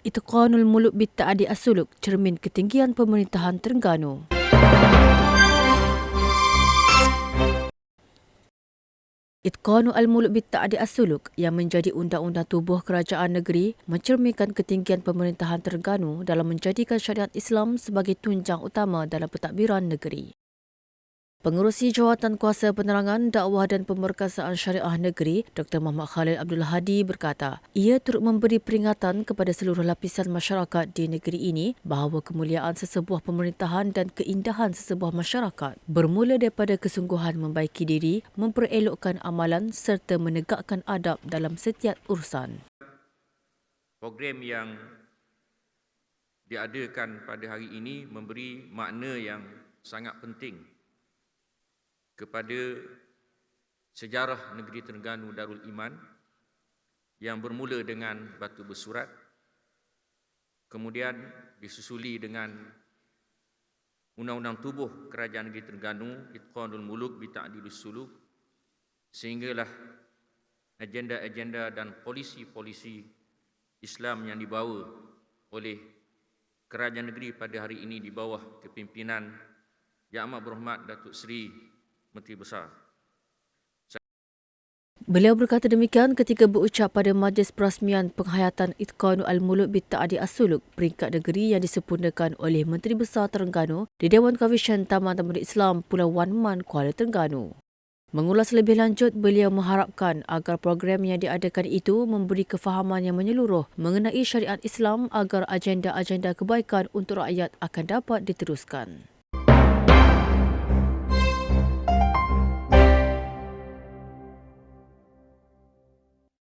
Itqanul Muluk Bitta'adi Asuluk cermin ketinggian pemerintahan Terengganu. Itqanu Al-Muluk Bitta'adi Asuluk yang menjadi undang-undang tubuh kerajaan negeri mencerminkan ketinggian pemerintahan Terengganu dalam menjadikan syariat Islam sebagai tunjang utama dalam pentadbiran negeri. Pengurusi Jawatan Kuasa Penerangan, Dakwah dan Pemerkasaan Syariah Negeri, Dr. Muhammad Khalil Abdul Hadi berkata, ia turut memberi peringatan kepada seluruh lapisan masyarakat di negeri ini bahawa kemuliaan sesebuah pemerintahan dan keindahan sesebuah masyarakat bermula daripada kesungguhan membaiki diri, memperelokkan amalan serta menegakkan adab dalam setiap urusan. program yang diadakan pada hari ini memberi makna yang sangat penting kepada sejarah negeri Terengganu Darul Iman yang bermula dengan batu bersurat kemudian disusuli dengan undang-undang tubuh kerajaan negeri Terengganu Itqanul Muluk bi Ta'dilus Suluk sehinggalah agenda-agenda dan polisi-polisi Islam yang dibawa oleh kerajaan negeri pada hari ini di bawah kepimpinan Yang Amat Berhormat Datuk Seri Menteri Besar. Beliau berkata demikian ketika berucap pada majlis perasmian penghayatan Itqanu Al-Muluk Bitta'adi As-Suluk peringkat negeri yang disempurnakan oleh Menteri Besar Terengganu di Dewan Kawishan Taman Taman Islam Pulau Wan Man, Kuala Terengganu. Mengulas lebih lanjut, beliau mengharapkan agar program yang diadakan itu memberi kefahaman yang menyeluruh mengenai syariat Islam agar agenda-agenda kebaikan untuk rakyat akan dapat diteruskan.